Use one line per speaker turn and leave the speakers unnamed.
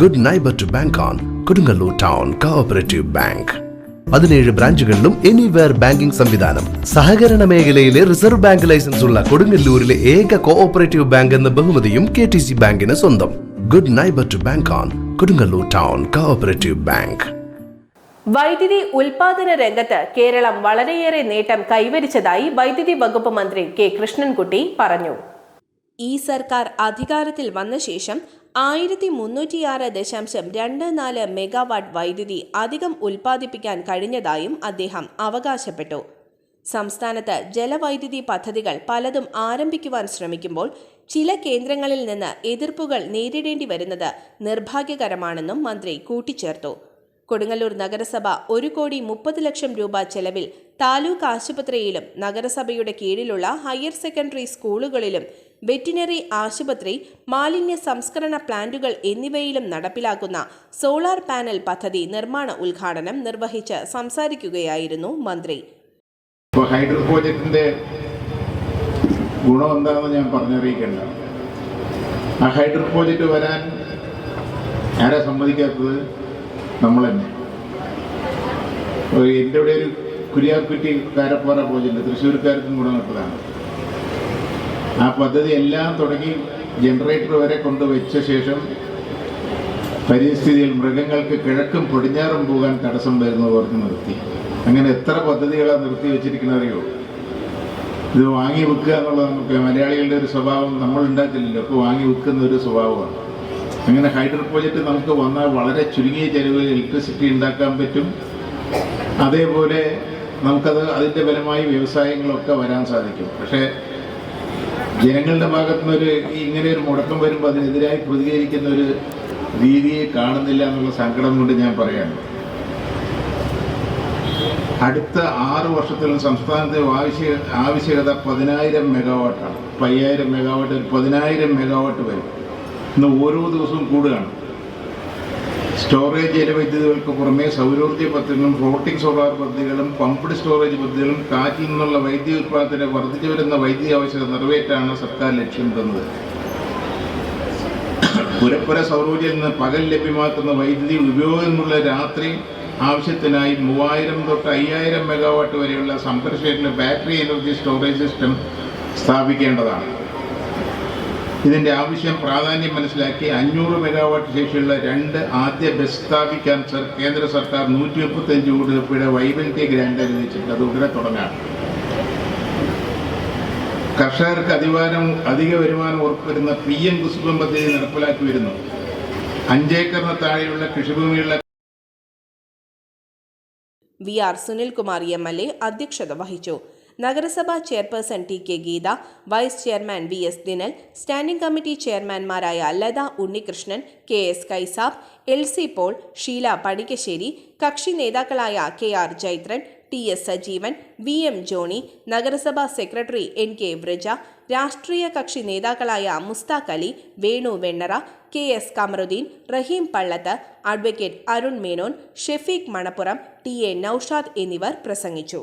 Good neighbour to bank on Kodungallur town cooperative bank പതിനേഴ് ബ്രാഞ്ചുകളിലും anywhere banking സംവിധാനം. സഹകരണ മേഖലയിലെ റിസർവ് ബാങ്ക് ലൈസൻസ് ഉള്ള കൊടുങ്ങല്ലൂരിലെ ഏക കോഓപ്പറേറ്റീവ് ബാങ്ക് എന്ന ബഹുമതിയും കെ ടി സി ബാങ്കിന് സ്വന്തം. Good neighbour to bank on Kodungallur town cooperative bank
വൈദ്യുതി ഉൽപാദന രംഗത്ത് കേരളം വളരെയേറെ നേട്ടം കൈവരിച്ചതായി വൈദ്യുതി വകുപ്പ് മന്ത്രി കെ കൃഷ്ണൻകുട്ടി പറഞ്ഞു. ഈ സർക്കാർ അധികാരത്തിൽ വന്ന ശേഷം ആയിരത്തി മുന്നൂറ്റിയാറ് ദശാംശം രണ്ട് നാല് മെഗാവാട്ട് വൈദ്യുതി അധികം ഉൽപ്പാദിപ്പിക്കാൻ കഴിഞ്ഞതായും അദ്ദേഹം അവകാശപ്പെട്ടു. സംസ്ഥാനത്ത് ജലവൈദ്യുതി പദ്ധതികൾ പലതും ആരംഭിക്കുവാൻ ശ്രമിക്കുമ്പോൾ ചില കേന്ദ്രങ്ങളിൽ നിന്ന് എതിർപ്പുകൾ നേരിടേണ്ടി വരുന്നത് നിർഭാഗ്യകരമാണെന്നും മന്ത്രി കൂട്ടിച്ചേർത്തു. കൊടുങ്ങല്ലൂർ നഗരസഭ ഒരു കോടി മുപ്പത് ലക്ഷം രൂപ ചെലവിൽ താലൂക്ക് ആശുപത്രിയിലും നഗരസഭയുടെ കീഴിലുള്ള ഹയർ സെക്കൻഡറി സ്കൂളുകളിലും വെറ്റിനറി ആശുപത്രി മാലിന്യ സംസ്കരണ പ്ലാന്റുകൾ എന്നിവയിലും നടപ്പിലാക്കുന്ന സോളാർ പാനൽ പദ്ധതി നിർമ്മാണ ഉദ്ഘാടനം നിർവഹിച്ച് സംസാരിക്കുകയായിരുന്നു മന്ത്രി.
ഹൈഡ്രോ പ്രോജക്റ്റിന്റെ ഞാൻ ആ വരാൻ നമ്മൾ എന്റെ ഇവിടെ ഒരു കുര്യാക്കുറ്റി കാരപ്പാറ പ്രോജക്റ്റ് തൃശ്ശൂർക്കാർക്കും ഗുണം ആ പദ്ധതി എല്ലാം തുടങ്ങി ജനറേറ്റർ വരെ കൊണ്ടുവച്ച ശേഷം പരിസ്ഥിതിയിൽ മൃഗങ്ങൾക്ക് കിഴക്കും പടിഞ്ഞാറും പോകാൻ തടസ്സം വരുന്നത് ഓർത്ത് നിർത്തി. അങ്ങനെ എത്ര പദ്ധതികളാണ് നിർത്തി വെച്ചിരിക്കുന്നറിയോ ഇത് വാങ്ങി വെക്കുക എന്നുള്ളത് നമുക്ക് മലയാളികളുടെ ഒരു സ്വഭാവം നമ്മൾ ഉണ്ടാക്കില്ലല്ലോ. അപ്പോൾ വാങ്ങി വെക്കുന്ന ഒരു സ്വഭാവമാണ്. അങ്ങനെ ഹൈഡ്രോ പ്രോജക്റ്റ് നമുക്ക് വന്നാൽ വളരെ ചുരുങ്ങിയ ചെലവിൽ ഇലക്ട്രിസിറ്റി ഉണ്ടാക്കാൻ പറ്റും. അതേപോലെ നമുക്കത് അതിന്റെ ഫലമായി വ്യവസായങ്ങളൊക്കെ വരാൻ സാധിക്കും. പക്ഷേ ജനങ്ങളുടെ ഒരു ഇങ്ങനെ ഒരു മുടക്കം വരുമ്പോൾ അതിനെതിരായി പ്രതികരിക്കുന്ന ഒരു രീതിയെ കാണുന്നില്ല എന്നുള്ള സങ്കടം കൊണ്ട് ഞാൻ പറയാണ് അടുത്ത ആറ് വർഷത്തിൽ സംസ്ഥാനത്തെ ആവശ്യ ആവശ്യകത പതിനായിരം മെഗാവാട്ടാണ്. പയ്യായിരം മെഗാവാട്ട് ഒരു പതിനായിരം മെഗാവാട്ട് വരും. ഇന്ന് ഓരോ ദിവസവും കൂടുകയാണ്. സ്റ്റോറേജ് ജലവൈദ്യുതികൾക്ക് പുറമെ സൗരോർജ പദ്ധതികളും ഫ്ലോട്ടിംഗ് സോളാർ പദ്ധതികളും പമ്പ്ഡ് സ്റ്റോറേജ് പദ്ധതികളും കാറ്റിൽ നിന്നുള്ള വൈദ്യുതി ഉത്പാദനത്തിന് വർദ്ധിച്ചു വരുന്ന വൈദ്യുതി ആവശ്യകത നിറവേറ്റാണ് സർക്കാർ ലക്ഷ്യമിടുന്നത് പുരപ്പുര സൗരോർജയിൽ നിന്ന് പകൽ ലഭ്യമാക്കുന്ന വൈദ്യുതി ഉപയോഗമുള്ള രാത്രി ആവശ്യത്തിനായി മൂവായിരം തൊട്ട് അയ്യായിരം മെഗാവാട്ട് വരെയുള്ള സംപ്രഷേഷനിലെ ബാറ്ററി എനർജി സ്റ്റോറേജ് സിസ്റ്റം സ്ഥാപിക്കേണ്ടതാണ്. ഇതിന്റെ ആവശ്യം പ്രാധാന്യം മനസ്സിലാക്കി അഞ്ഞൂറ് മെഗാവാട്ട് ശേഷിയുള്ള രണ്ട് ആദ്യ ബസ് സ്ഥാപിക്കാൻ കേന്ദ്ര സർക്കാർ നൂറ്റി മുപ്പത്തഞ്ച് കോടി രൂപയുടെ വൈബലിറ്റി ഗ്രാൻഡ് അനുവദിച്ചിട്ടുണ്ട്. അത് ഉടനെ തുടങ്ങാം. കർഷകർക്ക് അധികാരം അധിക വരുമാനം ഉറപ്പുവരുന്ന പി എം കുസുഖം പദ്ധതി നടപ്പിലാക്കി വരുന്നു. അഞ്ചേക്കറിന് താഴെയുള്ള കൃഷിഭൂമിയുള്ള
V R Sunilkumar M L A അധ്യക്ഷത വഹിച്ചു. നഗരസഭാ chairperson T K Geetha vice chairman V S Dinal standing committee ചെയർമാൻമാരായ Latha Unnikrishnan K S Kaisab L C Paul Sheela Panikkassery കക്ഷി നേതാക്കളായ K R Jaithran T S Sajeevan V M Johnny നഗരസഭാ secretary N K വ്രജ രാഷ്ട്രീയ കക്ഷി നേതാക്കളായ Mustaq Ali Venu Vennara K S Kamaruddin Rahim Pallath advocate Arun Menon Shefeeq Manappuram T A Noushad എന്നിവർ പ്രസംഗിച്ചു.